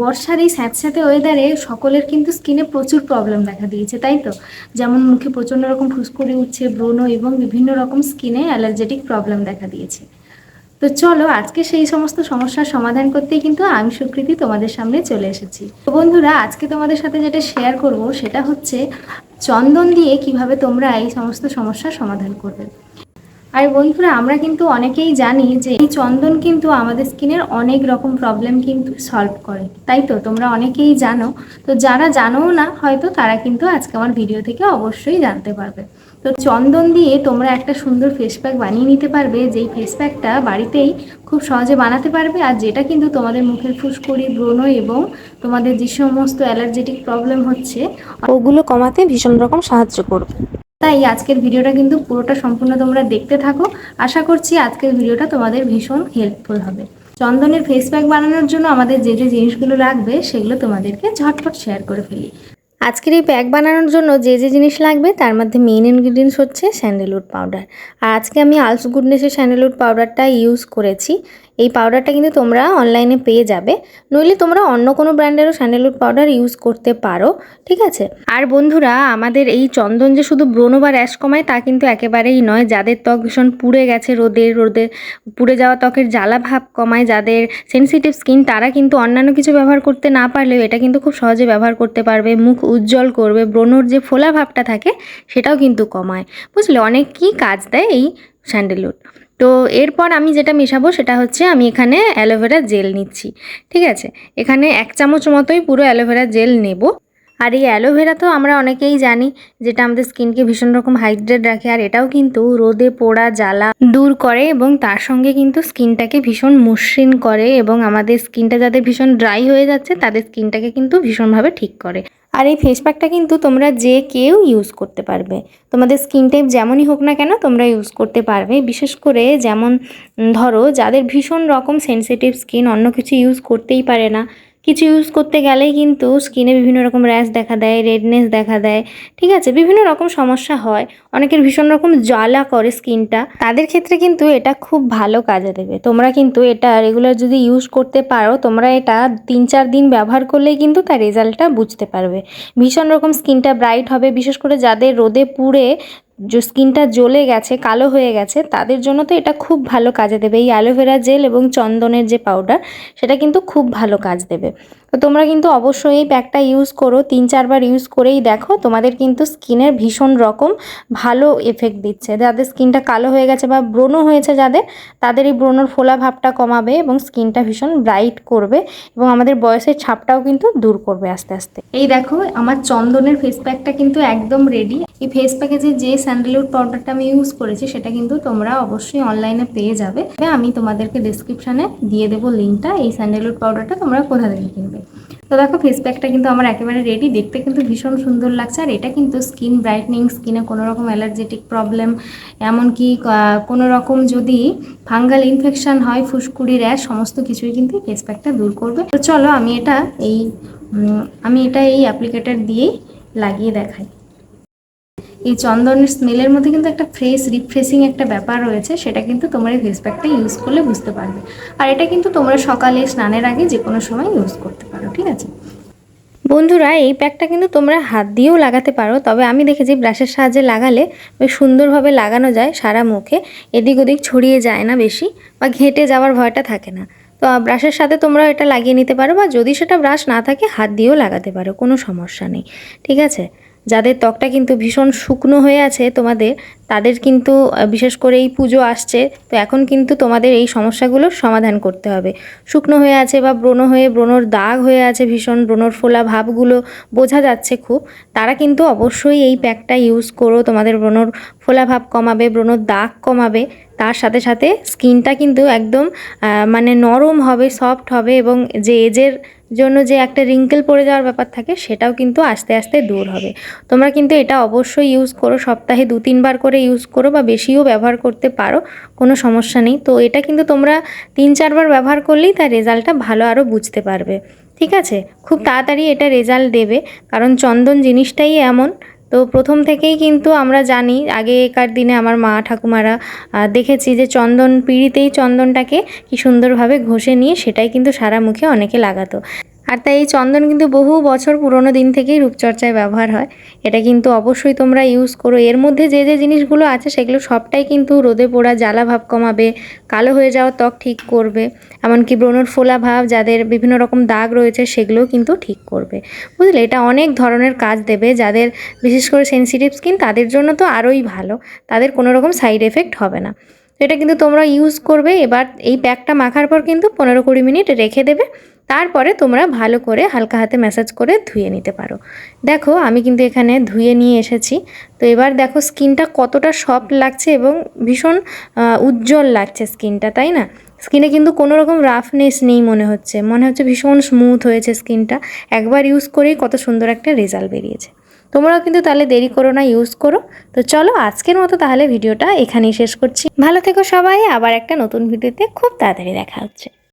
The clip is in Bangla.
বর্ষার এই স্যাঁতস্যাঁতে ওয়েদারে সকলের কিন্তু স্কিনে প্রচুর প্রবলেম দেখা দিয়েছে, তাই তো? যেমন মুখে প্রচণ্ড রকম ফুসকুড়ি উঠছে, ব্রণ এবং বিভিন্ন রকম স্কিনে অ্যালার্জেটিক প্রবলেম দেখা দিয়েছে। তো চলো, আজকে সেই সমস্ত সমস্যার সমাধান করতেই কিন্তু আমি সুকৃতি তোমাদের সামনে চলে এসেছি। তো বন্ধুরা, আজকে তোমাদের সাথে যেটা শেয়ার করব, সেটা হচ্ছে চন্দন দিয়ে কীভাবে তোমরা এই সমস্ত সমস্যার সমাধান করবে। আর বন্ধুরা, আমরা কিন্তু অনেকেই জানি যে এই চন্দন কিন্তু আমাদের স্কিনের অনেক রকম প্রবলেম কিন্তু সলভ করে। তাই তো? তোমরা অনেকেই জানো। তো যারা জানোও না, হয়তো তারা কিন্তু আজকে আমার ভিডিও থেকে অবশ্যই জানতে পারবে। তো চন্দন দিয়ে তোমরা একটা সুন্দর ফেস প্যাক বানিয়ে নিতে পারবে, যেই ফেস প্যাকটা বাড়িতেই খুব সহজে বানাতে পারবে আর যেটা কিন্তু তোমাদের মুখের ফুসকুড়ি, ব্রণ এবং তোমাদের যে সমস্ত অ্যালার্জেটিক প্রবলেম হচ্ছে, ওগুলো কমাতে ভীষণ রকম সাহায্য করবে। তাই আজকের ভিডিওটা কিন্তু পুরোটা সম্পূর্ণ তোমরা দেখতে থাকো। আশা করছি আজকের ভিডিওটা তোমাদের ভীষণ হেল্পফুল হবে। চন্দনের ফেস প্যাক বানানোর জন্য আমাদের যে যে জিনিসগুলো লাগবে সেগুলো তোমাদেরকে ঝটপট শেয়ার করে ফেলি। আজকের এই প্যাক বানানোর জন্য যে যে জিনিস লাগবে, তার মধ্যে মেইন ইনগ্রিডিয়েন্টস হচ্ছে স্যান্ডেলউড পাউডার আর আজকে আমি আলস গুডনেসের স্যান্ডেলউড পাউডারটা ইউজ করেছি। এই পাউডারটা কিন্তু তোমরা অনলাইনে পেয়ে যাবে। নইলে তোমরা অন্য কোনো ব্র্যান্ডেরও স্যান্ডেলউড পাউডার ইউজ করতে পারো, ঠিক আছে? আর বন্ধুরা, আমাদের এই চন্দন যে শুধু ব্রণ বা র্যাশ কমায়, তা কিন্তু একেবারেই নয়। যাদের ত্বক ভীষণ পুড়ে গেছে রোদে রোদে পুড়ে যাওয়া ত্বকের জ্বালা ভাব কমায়, যাদের সেন্সিটিভ স্কিন তারা কিন্তু অন্যান্য কিছু ব্যবহার করতে না পারলেও এটা কিন্তু খুব সহজে ব্যবহার করতে পারবে। মুখ উজ্জ্বল করবে, ব্রণর যে ফোলা ভাবটা থাকে সেটাও কিন্তু কমায়। বুঝলে? অনেক কি কাজ দেয় এই স্যান্ডেলউড তো এরপর আমি যেটা মেশাবো সেটা হচ্ছে আমি এখানে অ্যালোভেরা জেল নিচ্ছি, ঠিক আছে? এখানে এক চামচ মতোই পুরো অ্যালোভেরা জেল নেব। আর এই অ্যালোভেরা তো আমরা অনেকেই জানি যেটা আমাদের স্কিনকে ভীষণ রকম হাইড্রেট রাখে, আর এটাও কিন্তু রোদে পোড়া জ্বালা দূর করে এবং তার সঙ্গে কিন্তু স্কিনটাকে ভীষণ মসৃণ করে এবং আমাদের স্কিনটা যাদের ভীষণ ড্রাই হয়ে যাচ্ছে, তাদের স্কিনটাকে কিন্তু ভীষণভাবে ঠিক করে। আর এই ফেস প্যাকটা কিন্তু তোমরা যে কেউ ইউজ করতে পারবে। তোমাদের স্কিন টাইপ যেমনই হোক না কেন, তোমরা ইউজ করতে পারবে। বিশেষ করে যেমন ধরো, যাদের ভীষণ রকম সেন্সিটিভ স্কিন অন্য কিছু ইউজ করতেই পারে না। কিছু ইউজ করতে গেলেই কিন্তু স্কিনে বিভিন্ন রকম র্যাশ দেখা দেয় রেডনেস দেখা দেয়, ঠিক আছে? বিভিন্ন রকম সমস্যা হয়। অনেকের ভীষণ রকম জ্বালা করে স্কিনটা তাদের ক্ষেত্রে কিন্তু এটা খুব ভালো কাজে দেবে। তোমরা কিন্তু এটা রেগুলার যদি ইউজ করতে পারো, তোমরা এটা তিন চার দিন ব্যবহার করলেই কিন্তু তার রেজাল্টটা বুঝতে পারবে। ভীষণ রকম স্কিনটা ব্রাইট হবে। বিশেষ করে যাদের রোদে পুড়ে যে স্কিনটা জ্বলে গেছে, কালো হয়ে গেছে, তাদের জন্য তো এটা খুব ভালো কাজে দেবে। এই অ্যালোভেরা জেল এবং চন্দনের যে পাউডার সেটা কিন্তু খুব ভালো কাজ দেবে। তো তোমরা কিন্তু অবশ্যই এই প্যাকটা ইউজ করো, তিন চারবার ইউজ করেই দেখো, তোমাদের কিন্তু স্কিনের ভীষণ রকম ভালো এফেক্ট দিচ্ছে। যাদের স্কিনটা কালো হয়ে গেছে বা ব্রণ হয়েছে যাদের, তাদের এই ব্রণর ফোলা ভাবটা কমাবে এবং স্কিনটা ভীষণ ব্রাইট করবে এবং আমাদের বয়সের ছাপটাও কিন্তু দূর করবে আস্তে আস্তে। এই দেখো, আমার চন্দনের ফেস প্যাকটা কিন্তু একদম রেডি এই ফেস প্যাকেজে যে স্যান্ডেলউড পাউডারটা আমি ইউজ করেছি, সেটা কিন্তু তোমরা অবশ্যই অনলাইনে পেয়ে যাবে। আমি তোমাদেরকে ডিসক্রিপশানে দিয়ে দেবো লিঙ্কটা এই স্যান্ডেলউড পাউডারটা তোমরা কোথা থেকে কিনবে। তো দেখো ফেস প্যাকটা কিন্তু আমার একেবারে রেডি দেখতে কিন্তু ভীষণ সুন্দর লাগছে, আর এটা কিন্তু স্কিন ব্রাইটনিং স্কিনে কোনো রকম অ্যালার্জেটিক প্রবলেম এমনকি কোনো রকম যদি ফাঙ্গাল ইনফেকশান হয় ফুসকুড়ি র্যাশ সমস্ত কিছুই কিন্তু ফেস প্যাকটা দূর করবে। তো চলো, আমি এটা এই আমি এটা এই অ্যাপ্লিকেটার দিয়েই লাগিয়ে দেখাই। এই চন্দনের স্মেলের মধ্যে কিন্তু একটা ফ্রেশ রিফ্রেশিং একটা ব্যাপার রয়েছে, সেটা কিন্তু তোমরা এই ফেস প্যাকটা ইউজ করলে বুঝতে পারবে। আর এটা কিন্তু তোমরা সকালে স্নানের আগে যে কোনো সময় ইউজ করতে পারো, ঠিক আছে? বন্ধুরা, এই প্যাকটা কিন্তু তোমরা হাত দিয়েও লাগাতে পারো, তবে আমি দেখেছি ব্রাশের সাহায্যে লাগালে বেশ সুন্দরভাবে লাগানো যায় সারা মুখে, এদিক ওদিক ছড়িয়ে যায় না বেশি বা ঘেঁটে যাওয়ার ভয়টা থাকে না। তো ব্রাশের সাথে তোমরা এটা লাগিয়ে নিতে পারো বা যদি সেটা ব্রাশ না থাকে, হাত দিয়েও লাগাতে পারো, কোনো সমস্যা নেই, ঠিক আছে? যাদের ত্বকটা কিন্তু ভীষণ শুকনো হয়ে আছে তোমাদের, তাদের কিন্তু বিশেষ করে এই পুজো আসছে, তো এখন কিন্তু তোমাদের এই সমস্যাগুলোর সমাধান করতে হবে। শুকনো হয়ে আছে বা ব্রণ হয়ে, ব্রণর দাগ হয়ে আছে ভীষণ, ব্রণর ফোলা ভাবগুলো বোঝা যাচ্ছে খুব, তারা কিন্তু অবশ্যই এই প্যাকটা ইউজ করো, তোমাদের ব্রণর ফোলা ভাব কমাবে, ব্রণর দাগ কমাবে। তার সাথে সাথে স্কিনটা কিন্তু একদম মানে নরম হবে সফট হবে এবং যে এজের জন্য যে একটা রিঙ্কেল পড়ে যাওয়ার ব্যাপার থাকে সেটাও কিন্তু আস্তে আস্তে দূর হবে। তোমরা কিন্তু এটা অবশ্যই ইউজ করো, সপ্তাহে দু তিনবার করে ইউজ করো বা বেশিও ব্যবহার করতে পারো, কোনো সমস্যা নেই। তো এটা কিন্তু তোমরা তিন চারবার ব্যবহার করলেই তার রেজাল্টটা ভালো আরও বুঝতে পারবে। ঠিক আছে? খুব তাড়াতাড়ি এটা রেজাল্ট দেবে, কারণ চন্দন জিনিসটাই এমন তো প্রথম থেকেই কিন্তু আমরা জানি, আগেকার দিনে আমার মা ঠাকুমারা দেখেছি যে চন্দন, পিঁড়িতেই চন্দনটাকে কি সুন্দরভাবে ঘষে নিয়ে সেটাই কিন্তু সারা মুখে অনেকে লাগাতো। আর তাই এই চন্দন কিন্তু বহু বছর পুরনো দিন থেকেই রূপচর্চায় ব্যবহার হয়। এটা কিন্তু অবশ্যই তোমরা ইউজ করো। এর মধ্যে যে যে জিনিসগুলো আছে সেগুলো সবটাই কিন্তু রোদে পোড়া জ্বালা ভাব কমাবে, কালো হয়ে যাওয়া ত্বক ঠিক করবে, এমনকি ব্রণর ফোলা ভাব যাদের বিভিন্ন রকম দাগ রয়েছে সেগুলোও কিন্তু ঠিক করবে। বুঝলে? এটা অনেক ধরনের কাজ দেবে যাদের বিশেষ করে সেনসিটিভ স্কিন তাদের জন্য তো আরোই ভালো। তাদের কোনো রকম সাইড এফেক্ট হবে না। এটা কিন্তু তোমরা ইউজ করবে, এবার এই প্যাকটা মাখার পর কিন্তু পনেরো কুড়ি মিনিট রেখে দেবে। তারপরে তোমরা ভালো করে হালকা হাতে ম্যাসাজ করে ধুয়ে নিতে পারো। দেখো, আমি কিন্তু এখানে ধুয়ে নিয়ে এসেছি। তো এবার দেখো স্কিনটা কতটা সফট লাগছে এবং ভীষণ উজ্জ্বল লাগছে স্কিনটা তাই না? স্কিনে কিন্তু কোনো রকম রাফনেস নেই মনে হচ্ছে। মনে হচ্ছে ভীষণ স্মুথ হয়েছে স্কিনটা। একবার ইউজ করেই কত সুন্দর একটা রেজাল্ট বেরিয়েছে। তোমরাও কিন্তু তাহলে দেরি করো না ইউজ করো। তো চলো আজকের মতো তাহলে ভিডিওটা এখানেই শেষ করছি। ভালো থেকো সবাই, আবার একটা নতুন ভিডিওতে খুব তাড়াতাড়ি দেখা হচ্ছে।